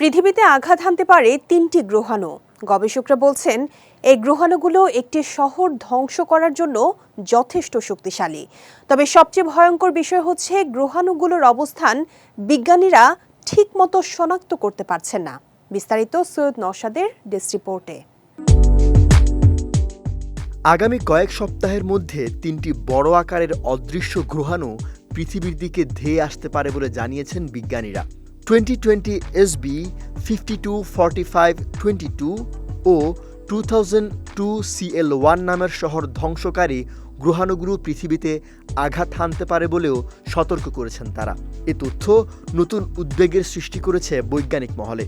পৃথিবীতে আঘাত হানতে পারে তিনটি গ্রহাণু। গবেষকরা বলছেন, এই গ্রহাণুগুলো একটি শহর ধ্বংস করার জন্য যথেষ্ট শক্তিশালী। তবে সবচেয়ে ভয়ঙ্কর বিষয় হচ্ছে, গ্রহাণুগুলোর অবস্থান বিজ্ঞানীরা ঠিকমতো শনাক্ত করতে পারছেন না। বিস্তারিত সৈয়দ নওশাদের ডেস্ক রিপোর্টে। আগামী কয়েক সপ্তাহের মধ্যে তিনটি বড় আকারের অদৃশ্য গ্রহাণু পৃথিবীর দিকে ধেয়ে আসতে পারে বলে জানিয়েছেন বিজ্ঞানীরা। Twenty twenty S B fifty two five twenty two ও two thousand two CL one নামের শহর ধ্বংসকারী গ্রহাণুগুলো পৃথিবীতে আঘাত হানতে পারে বলেও সতর্ক করেছেন তারা। এ তথ্য নতুন উদ্বেগের সৃষ্টি করেছে বৈজ্ঞানিক মহলে।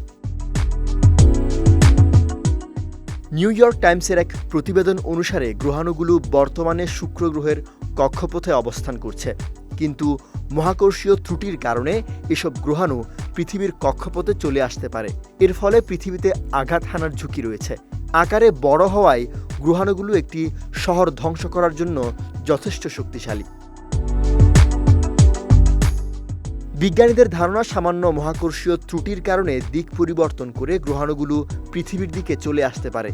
নিউ ইয়র্ক টাইমসের এক প্রতিবেদন অনুসারে গ্রহাণুগুলো বর্তমানে শুক্র গ্রহের কক্ষপথে অবস্থান করছে। কিন্তু মহাকর্ষীয় ত্রুটির কারণে এসব গ্রহাণু পৃথিবীর কক্ষপথে চলে আসতে পারে। এর ফলে পৃথিবীতে আঘাত হানার ঝুঁকি রয়েছে। আকারে বড় হওয়ায় গ্রহাণুগুলো একটি শহর ধ্বংস করার জন্য যথেষ্ট শক্তিশালী। বিজ্ঞানীদের ধারণা, সামান্য মহাকর্ষীয় ত্রুটির কারণে দিক পরিবর্তন করে গ্রহাণুগুলো পৃথিবীর দিকে চলে আসতে পারে।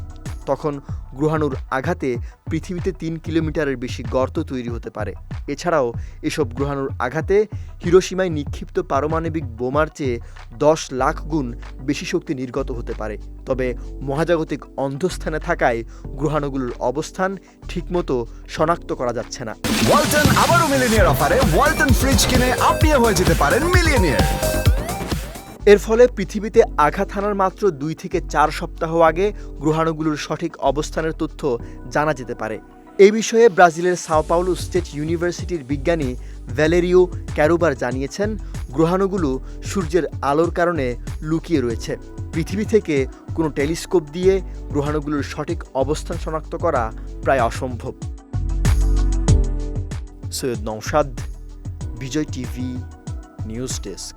তখন গ্রহাণুর আঘাতে পৃথিবীতে তিন কিলোমিটারের বেশি গর্ত তৈরি হতে পারে। এছাড়াও এসব গ্রহাণুর আঘাতে হিরোসীমায় নিক্ষিপ্ত পারমাণবিক বোমার চেয়ে দশ লাখ গুণ বেশি শক্তি নির্গত হতে পারে। তবে মহাজাগতিক অন্ধস্থানে থাকায় গ্রহাণুগুলোর অবস্থান ঠিকমতো শনাক্ত করা যাচ্ছে না। ওয়ালটন আবারও মিলিনিয়ার অফারে ওয়ালটন ফ্রিজ কিনে আপনিও হয়ে যেতে পারেন মিলিয়নিয়ার। এর ফলে পৃথিবীতে আঘাত হানার মাত্র দুই থেকে চার সপ্তাহ আগে গ্রহাণুগুলোর সঠিক অবস্থানের তথ্য জানা যেতে পারে। এই বিষয়ে ব্রাজিলের সাও পাউলো স্টেট ইউনিভার্সিটির বিজ্ঞানী ভ্যালেরিও ক্যারোবার জানিয়েছেন, গ্রহাণুগুলো সূর্যের আলোর কারণে লুকিয়ে রয়েছে। পৃথিবী থেকে কোনো টেলিস্কোপ দিয়ে গ্রহাণুগুলোর সঠিক অবস্থান শনাক্ত করা প্রায় অসম্ভব। Syed Naushad Vijay TV, news desk.